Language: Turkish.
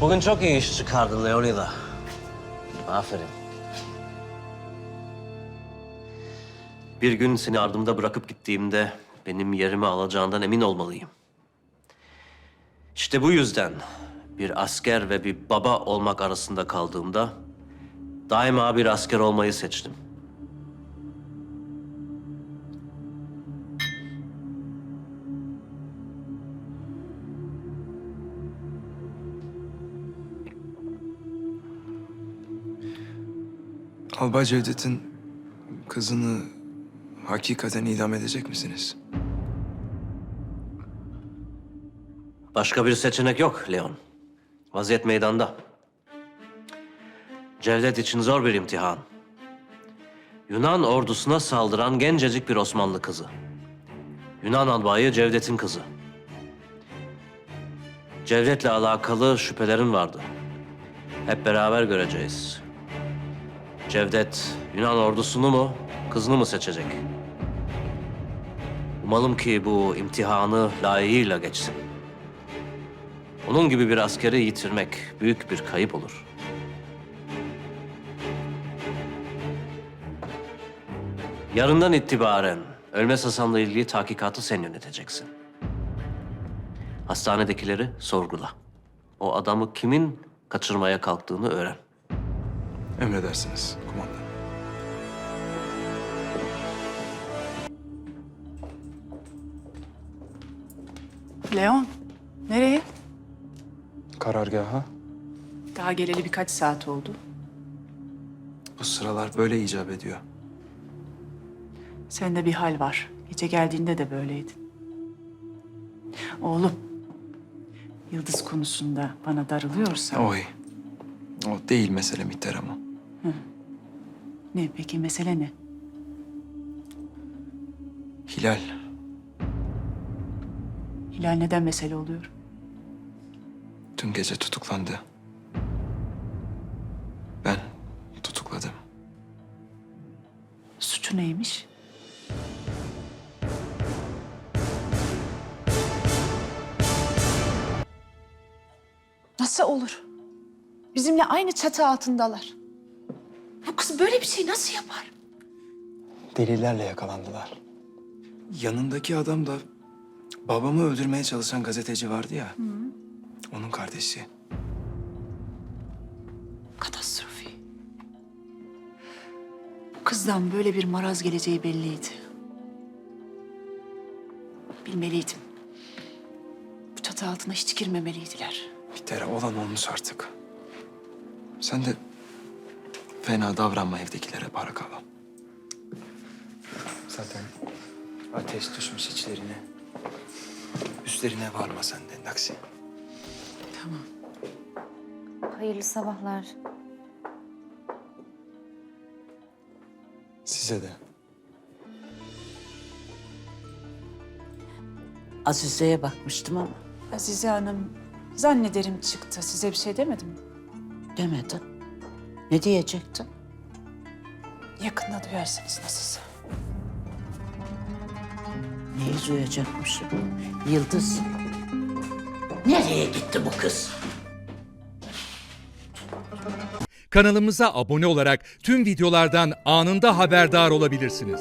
Bugün çok iyi iş çıkardın Leonida. Aferin. Bir gün seni ardımda bırakıp gittiğimde benim yerimi alacağından emin olmalıyım. İşte bu yüzden bir asker ve bir baba olmak arasında kaldığımda daima bir asker olmayı seçtim. Albay Cevdet'in kızını hakikaten idam edecek misiniz? Başka bir seçenek yok Leon. Vaziyet meydanda. Cevdet için zor bir imtihan. Yunan ordusuna saldıran gencecik bir Osmanlı kızı. Yunan albayı Cevdet'in kızı. Cevdet'le alakalı şüphelerin vardı. Hep beraber göreceğiz. Cevdet Yunan ordusunu mu, kızını mı seçecek? Umalım ki bu imtihanı layığıyla geçsin. Onun gibi bir askeri yitirmek büyük bir kayıp olur. Yarından itibaren Ölmez Hasan'la ilgili tahkikatı sen yöneteceksin. Hastanedekileri sorgula. O adamı kimin kaçırmaya kalktığını öğren. Emredersiniz kumandan. Leon, nereye? Karargaha Daha geleli birkaç saat oldu. bu sıralar böyle icap ediyor. Sende bir hal var. Gece geldiğinde de böyleydin. Oğlum, Yıldız konusunda bana darılıyorsan... Oy. O değil mesele Mihter ama. Ne peki, mesele ne? Hilal Hilal neden mesele oluyor? dün gece tutuklandı. Ben tutukladım. Suçu neymiş? Nasıl olur? Bizimle aynı çatı altındalar. Bu kız böyle bir şey nasıl yapar? Delillerle yakalandılar. Yanındaki adam da babamı öldürmeye çalışan gazeteci vardı ya. Onun kardeşi. Katastrofi. Bu kızdan böyle bir maraz geleceği belliydi. Bilmeliydim. Bu çatı altına hiç girmemeliydiler. Mihter'e olan olmuş artık. Sen de fena davranma evdekilere para kalan. Zaten ateş düşmüş içlerine. Üstlerine varma sen de Naksi. Tamam. Hayırlı sabahlar. Size de. Azize'ye bakmıştım ama Azize Hanım, zannederim çıktı. Size bir şey demedim mi? demedin. Ne diyecektin? Yakında duyarsınız nasılsa. Neyi duyacakmışım? Yıldız. Nereye gitti bu kız? Kanalımıza abone olarak tüm videolardan anında haberdar olabilirsiniz.